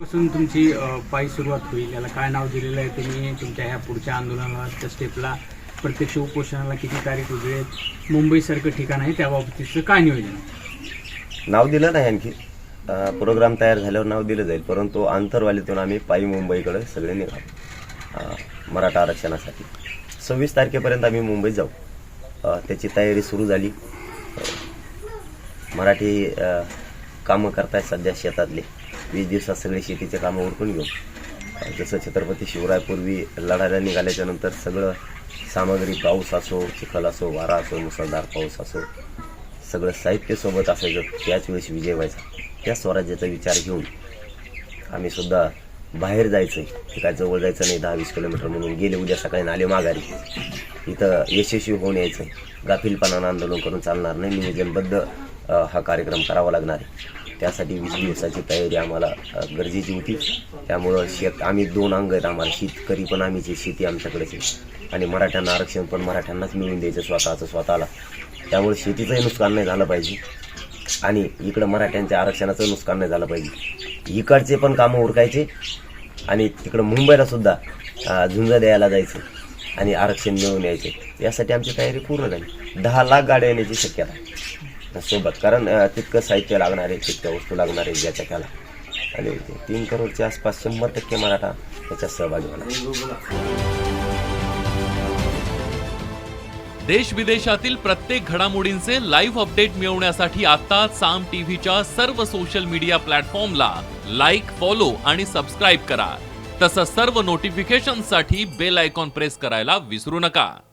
पासून तुमची पायी सुरुवात होईल. याला काय नाव दिलेलं आहे तुम्ही? तुमच्या ह्या पुढच्या आंदोलनाला त्या स्टेपला प्रत्यक्ष उपोषणाला किती तारीख उजळे आहेत मुंबईसारखं ठिकाण आहे त्याबाबतीचं काय नियोजन? आहे? नाव दिलं नाही आणखी. प्रोग्राम तयार झाल्यावर नाव दिलं जाईल. परंतु आंतरवालीतून आम्ही पायी मुंबईकडे सगळे निघालो. मराठा आरक्षणासाठी. सव्वीस तारखेपर्यंत आम्ही मुंबईत जाऊ. त्याची तयारी सुरू झाली. मराठी कामं करतायत सध्या शेतातले. वीस दिवसात सगळे शेतीचे कामं उरकून घेऊ. जसं छत्रपती शिवरायपूर्वी लढायला निघाल्याच्या नंतर सगळं सामग्री पाऊस असो चिखल असो वारा असो मुसळधार पाऊस असो सगळं साहित्य सोबत असायचं. त्याच वेळेस विजय व्हायचा. त्या स्वराज्याचा विचार घेऊन आम्ही सुद्धा बाहेर जायचं आहे काय जवळ जायचं नाही दहा वीस किलोमीटर म्हणून गेले उद्या सकाळी नाले माघारी. इथं यशस्वी होऊन यायचं गाफीलपणानं आंदोलन करून चालणार नाही. नियोजनबद्ध हा कार्यक्रम करावा लागणार आहे. त्यासाठी वीस दिवसाची तयारी आम्हाला गरजेची होती. त्यामुळं शेत आम्ही दोन अंग आहेत आम्हाला शेतकरी पण आम्हीची शेती आमच्याकडेच आहे. आणि मराठ्यांना आरक्षण पण मराठ्यांनाच मिळून द्यायचं स्वतःचं स्वतःला. त्यामुळे शेतीचंही नुकसान नाही झालं पाहिजे. आणि इकडं मराठ्यांच्या आरक्षणाचं नुकसान नाही झालं पाहिजे. इकडचे पण कामं उरकायचे आणि तिकडं मुंबईला सुद्धा झुंज द्यायला जायचं आणि आरक्षण मिळवून यायचे. यासाठी आमची तयारी पूर्ण झाली. दहा लाख गाड्या येण्याची शक्यता आहे. सोबत. कारण तितकं साहित्य लागणार आहे तितक्या वस्तू लागणार आहे ज्याच्या त्याला. आणि तीन करोडच्या आसपास शंभर टक्के मराठा त्याच्यात सहभागी होणार. देश विदेशातील प्रत्येक घडामोडींचे लाईव्ह अपडेट मिळवण्यासाठी आता साम टीव्हीच्या सर्व सोशल मीडिया प्लॅटफॉर्मला लाईक फॉलो आणि सबस्क्राईब करा. तसंच सर्व नोटिफिकेशनसाठी बेल आयकॉन प्रेस करायला विसरू नका.